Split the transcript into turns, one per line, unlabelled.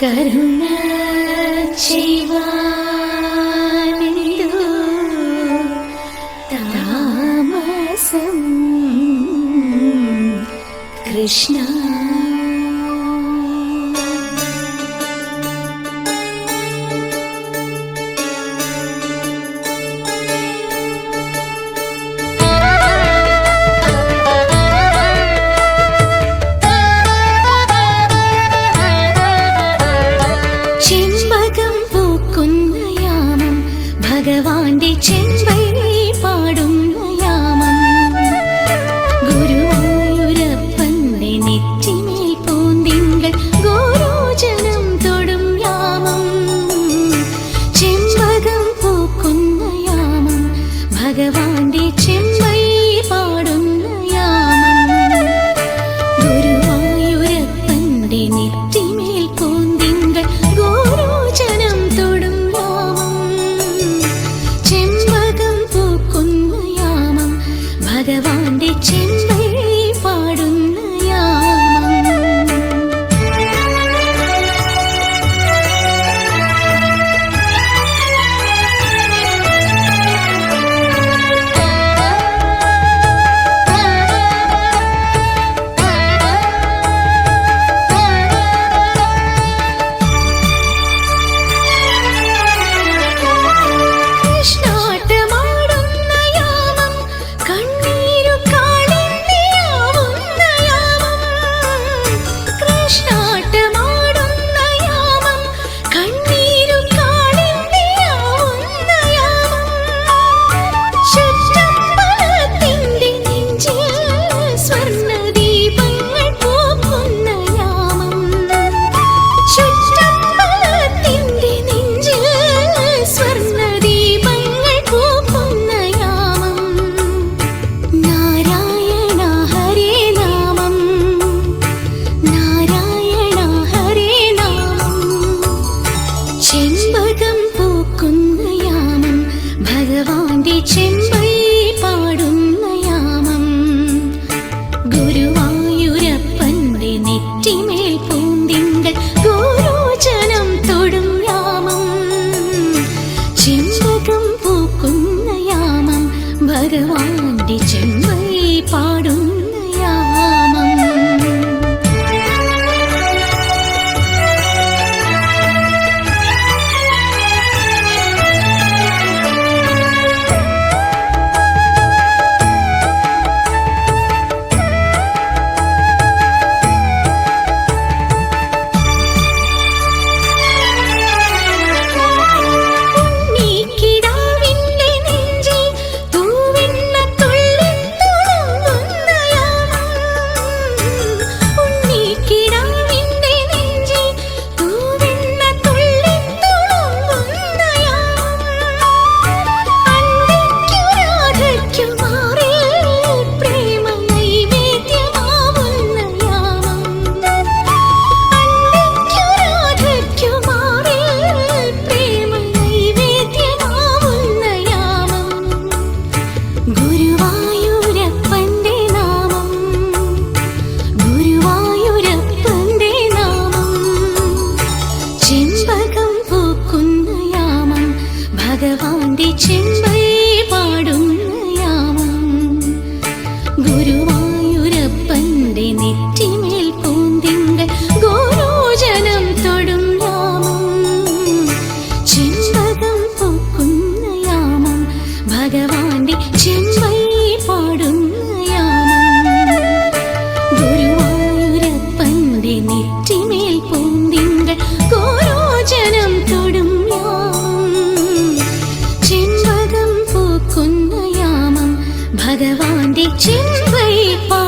കരുണ ചെയ്യുവാനിതു താമസം കൃഷ്ണ ராகவாண்டி செம்பை ഭഗവാന്റെ ചെമ്പൈ പാടുന്ന യാമം. ഗുരുവായൂരപ്പന്റെ നെറ്റിമേൽ പൂന്തിങ്കൾ ഗുരുജനം തൊടും യാമം. ചെമ്പകം പൊക്കുന്ന യാമം. ഭഗവാന്റെ ചെമ്പൈ പാടും சிந்தை பா